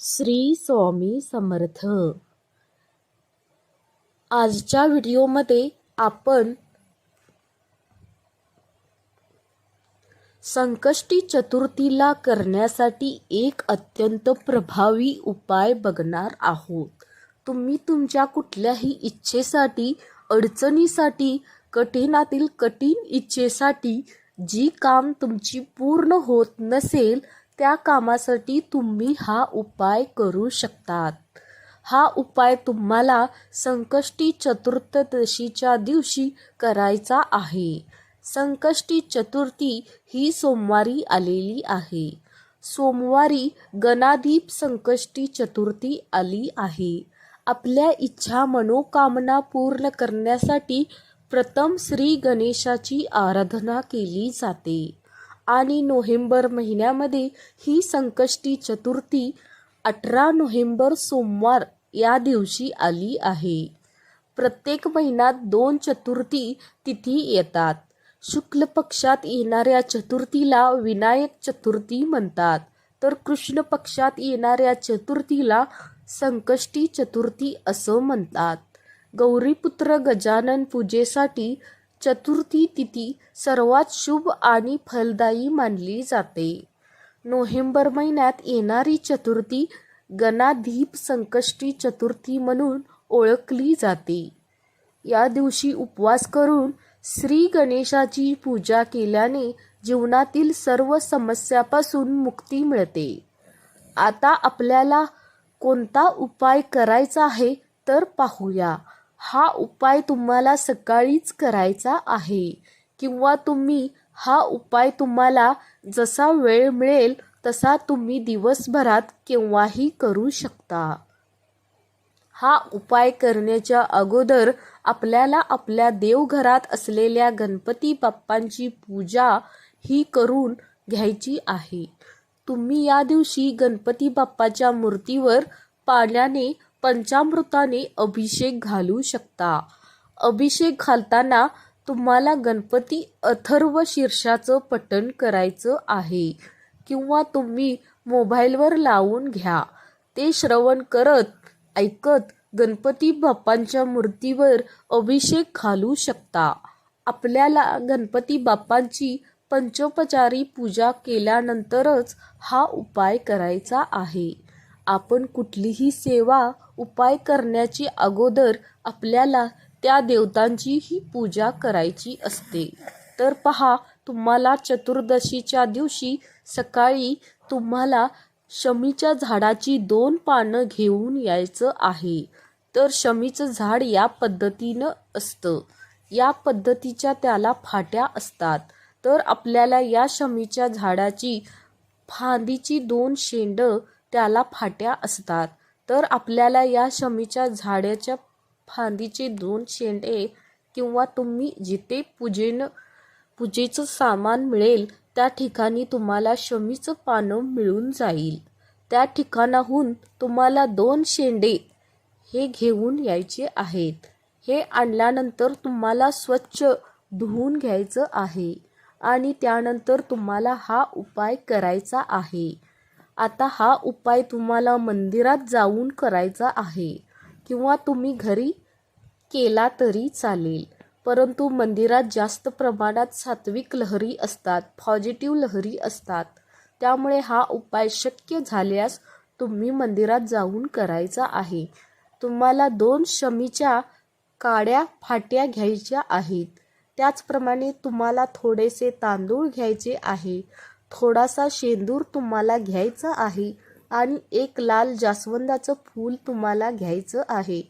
श्री स्वामी समर्थ. आजच्या व्हिडिओमध्ये आपण संकष्टी चतुर्थीला करण्यासाठी एक अत्यंत प्रभावी उपाय बघणार आहोत. तुम्ही तुमच्या कुठल्याही इच्छेसाठी अडचणीसाठी कठीणातील कठीण इच्छेसाठी जी काम तुमची पूर्ण होत नसेल त्या कामासाठी तुम्ही हा उपाय करू शकतात. हा उपाय तुम्हाला संकष्टी चतुर्थदशीच्या दिवशी करायचा आहे. संकष्टी चतुर्थी ही सोमवारी आलेली आहे. सोमवारी गणाधीप संकष्टी चतुर्थी आली आहे. आपल्या इच्छा मनोकामना पूर्ण करण्यासाठी प्रथम श्री गणेशाची आराधना केली जाते. आणि नोव्हेंबर महिन्यामध्ये ही संकष्टी चतुर्थी अठरा नोव्हेंबर सोमवार या दिवशी आली आहे. प्रत्येक महिन्यात दोन चतुर्थी तिथी येतात. शुक्ल पक्षात येणाऱ्या चतुर्थीला विनायक चतुर्थी म्हणतात. तर कृष्ण पक्षात येणाऱ्या चतुर्थीला संकष्टी चतुर्थी असं म्हणतात. गौरीपुत्र गजानन पूजेसाठी चतुर्थी तिथी सर्वात शुभ आणि फलदायी मानली जाते. नोव्हेंबर महिन्यात येणारी चतुर्थी गणाधीप संकष्टी चतुर्थी म्हणून ओळखली जाते. या दिवशी उपवास करून श्री गणेशाची पूजा केल्याने जीवनातील सर्व समस्यापासून मुक्ती मिळते. आता आपल्याला कोणता उपाय करायचा आहे तर पाहूया. हा उपाय तुम्हाला सकाळीच करायचा आहे. किंवा तुम्ही हा उपाय तुम्हाला जसा वेळ मिळेल तसा तुम्ही दिवसभरात केव्हाही करू शकता. हा उपाय करण्याच्या अगोदर आपल्याला आपल्या देवघरात असलेल्या गणपती बाप्पांची पूजा ही करून घ्यायची आहे. तुम्ही या दिवशी गणपती बाप्पाच्या मूर्तीवर पाण्याने पंचामृताने अभिषेक घालू शकता. अभिषेक घालताना तुम्हाला गणपती अथर्व शीर्षाचं पठण करायचं आहे. किंवा तुम्ही मोबाईलवर लावून घ्या. ते श्रवण करत ऐकत गणपती बाप्पांच्या मूर्तीवर अभिषेक घालू शकता. आपल्याला गणपती बाप्पांची पंचोपचारी पूजा केल्यानंतरच हा उपाय करायचा आहे. आपण कुठलीही सेवा उपाय करण्याची अगोदर आपल्याला त्या देवतांची ही पूजा करायची असते. तर पहा तुम्हाला चतुर्दशीच्या दिवशी सकाळी तुम्हाला शमीच्या झाडाची दोन पानं घेऊन यायचं आहे. तर शमीचं झाड या पद्धतीनं असतं. या पद्धतीच्या त्याला फाट्या असतात. तर आपल्याला या शमीच्या झाडाची फांदीची दोन शेंड त्याला फाट्या असतात. तर आपल्याला या शमीच्या झाडाच्या फांदीचे दोन शेंडे किंवा तुम्ही जिथे पूजेनं पूजेचं सामान मिळेल त्या ठिकाणी तुम्हाला शमीचं पानं मिळून जाईल. त्या ठिकाणाहून तुम्हाला दोन शेंडे हे घेऊन यायचे आहेत. हे आणल्यानंतर तुम्हाला स्वच्छ धुवून घ्यायचं आहे आणि त्यानंतर तुम्हाला हा उपाय करायचा आहे. आता हा उपाय तुम्हाला मंदिरात जाऊन करायचा आहे. किंवा तुम्ही घरी केला तरी चालेल. परंतु मंदिरात जास्त प्रमाणात सात्विक लहरी असतात पॉझिटिव्ह लहरी असतात. त्यामुळे हा उपाय शक्य झाल्यास तुम्ही मंदिरात जाऊन करायचा आहे. तुम्हाला दोन शमीच्या काड्या फाट्या घ्यायच्या आहेत. त्याचप्रमाणे तुम्हाला थोडेसे तांदूळ घ्यायचे आहे. थोडासा शेंदूर तुम्हाला घ्यायचा आहे आणि एक लाल जास्वंदाचं फूल तुम्हाला घ्यायचं आहे.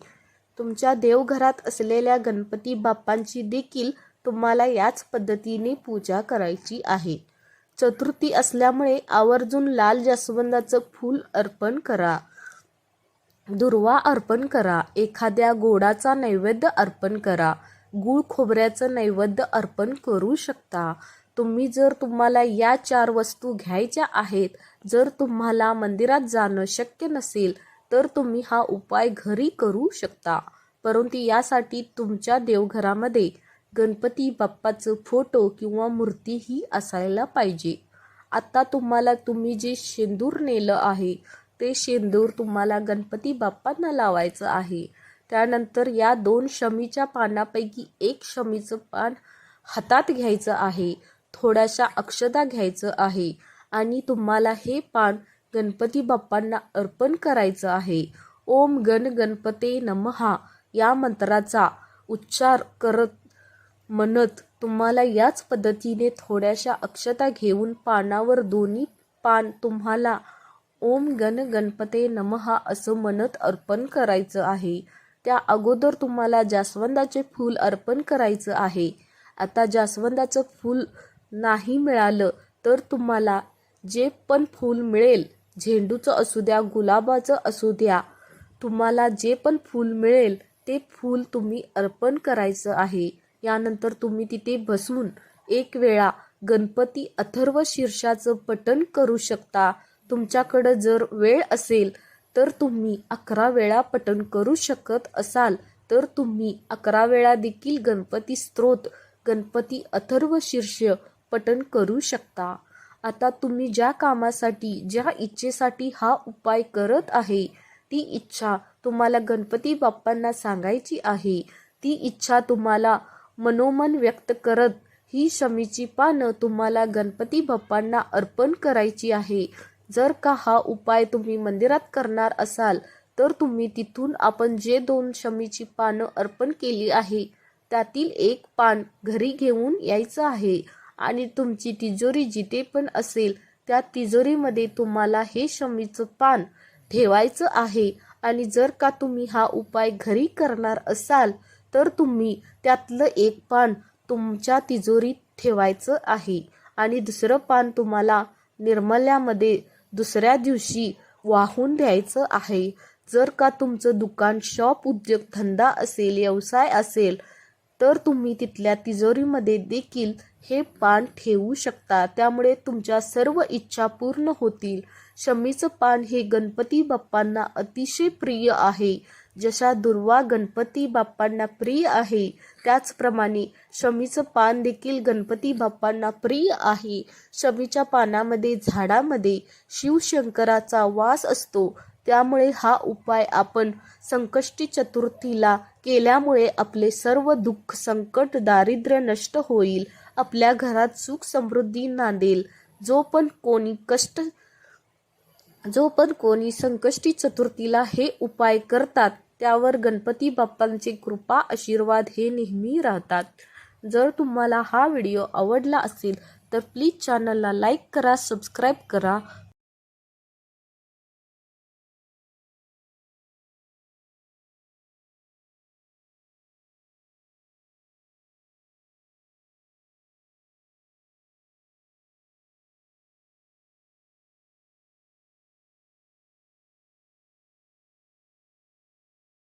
तुमच्या देवघरात असलेल्या गणपती बाप्पांची देखील तुम्हाला याच पद्धतीने पूजा करायची आहे. चतुर्थी असल्यामुळे आवर्जून लाल जास्वंदाचं फूल अर्पण करा. दुर्वा अर्पण करा. एखाद्या गोडाचा नैवेद्य अर्पण करा. गूळ खोबऱ्याचं नैवेद्य अर्पण करू शकता. तुम्ही जर तुम्हाला या चार वस्तू घ्यायच्या आहेत जर तुम्हाला मंदिरात जाणं शक्य नसेल तर तुम्ही हा उपाय घरी करू शकता. परंतु यासाठी तुमच्या देवघरामध्ये गणपती बाप्पाचं फोटो किंवा मूर्ती ही असायला पाहिजे. आता तुम्हाला तुम्ही जे शेंदूर नेलं आहे ते शेंदूर तुम्हाला गणपती बाप्पांना लावायचं आहे. त्यानंतर या दोन शमीच्या पानापैकी एक शमीचं पान हातात घ्यायचं आहे. थोड्याशा अक्षता घ्यायचं आहे आणि तुम्हाला हे पान गणपती बाप्पांना अर्पण करायचं आहे. ओम गण गणपते नमहा. या मंत्राचा उच्चार करत म्हणत तुम्हाला याच पद्धतीने थोड्याशा अक्षता घेऊन पानावर दोन्ही पान तुम्हाला ओम गण गणपते नमहा असं म्हणत अर्पण करायचं आहे. त्या अगोदर तुम्हाला जास्वंदाचे फूल अर्पण करायचं आहे. आता जास्वंदाचं फूल नाही मिळालं तर तुम्हाला जे पण फूल मिळेल झेंडूचं असू द्या गुलाबाचं असू द्या तुम्हाला जे पण फूल मिळेल ते फूल तुम्ही अर्पण करायचं आहे. यानंतर तुम्ही तिथे बसून एक वेळा गणपती अथर्व शीर्षाचं पठण करू शकता. तुमच्याकडं जर वेळ असेल तर तुम्ही अकरा वेळा पठण करू शकत असाल तर तुम्ही अकरा वेळा देखील गणपती स्त्रोत गणपती अथर्व शीर्ष पटन करू शकता. आता तुम्ही ज्या कामासाठी ज्या इच्छेसाठी हा उपाय करत आहे ती इच्छा तुम्हाला गणपती बाप्पांना सांगायची आहे. ती इच्छा तुम्हाला मनोमन व्यक्त करत ही शमीची पानं तुम्हाला गणपती बाप्पांना अर्पण करायची आहे. जर का हा उपाय तुम्ही मंदिरात करणार असाल तर तुम्ही तिथून आपण जे दोन शमीची पानं अर्पण केली आहे त्यातील एक पान घरी घेऊन यायचं आहे. आणि तुमची तिजोरी जिथे पण असेल त्या तिजोरीमध्ये तुम्हाला हे शमीचं पान ठेवायचं आहे. आणि जर का तुम्ही हा उपाय घरी करणार असाल तर तुम्ही त्यातलं एक पान तुमच्या तिजोरीत ठेवायचं आहे. आणि दुसरं पान तुम्हाला निर्मल्यामध्ये दुसऱ्या दिवशी वाहून द्यायचं आहे. जर का तुमचं दुकान शॉप उद्योग धंदा असेल व्यवसाय असेल तर तुम्ही तिथल्या तिजोरीमध्ये देखील हे पान ठेवू शकता. त्यामुळे तुमच्या सर्व इच्छा पूर्ण होतील. शमीचं पान हे गणपती बाप्पांना अतिशय प्रिय आहे. जशा दुर्वा गणपती बाप्पांना प्रिय आहे त्याचप्रमाणे शमीचं पान देखील गणपती बाप्पांना प्रिय आहे. शमीच्या पानामध्ये झाडामध्ये शिवशंकराचा वास असतो. त्यामुळे हा उपाय आपण संकष्टी चतुर्थीला केल्यामुळे आपले सर्व दुःख संकट दारिद्र्य नष्ट होईल. आपल्या घरात सुख समृद्धी नांदेल जो पण कोणी कष्ट जो पण कोणी संकष्टी चतुर्थीला हे उपाय करतात त्यावर गणपती बाप्पांचे कृपा आशीर्वाद हे नेहमी राहतात. जर तुम्हाला हा व्हिडिओ आवडला असेल तर प्लीज चॅनलला लाईक करा सबस्क्राईब करा.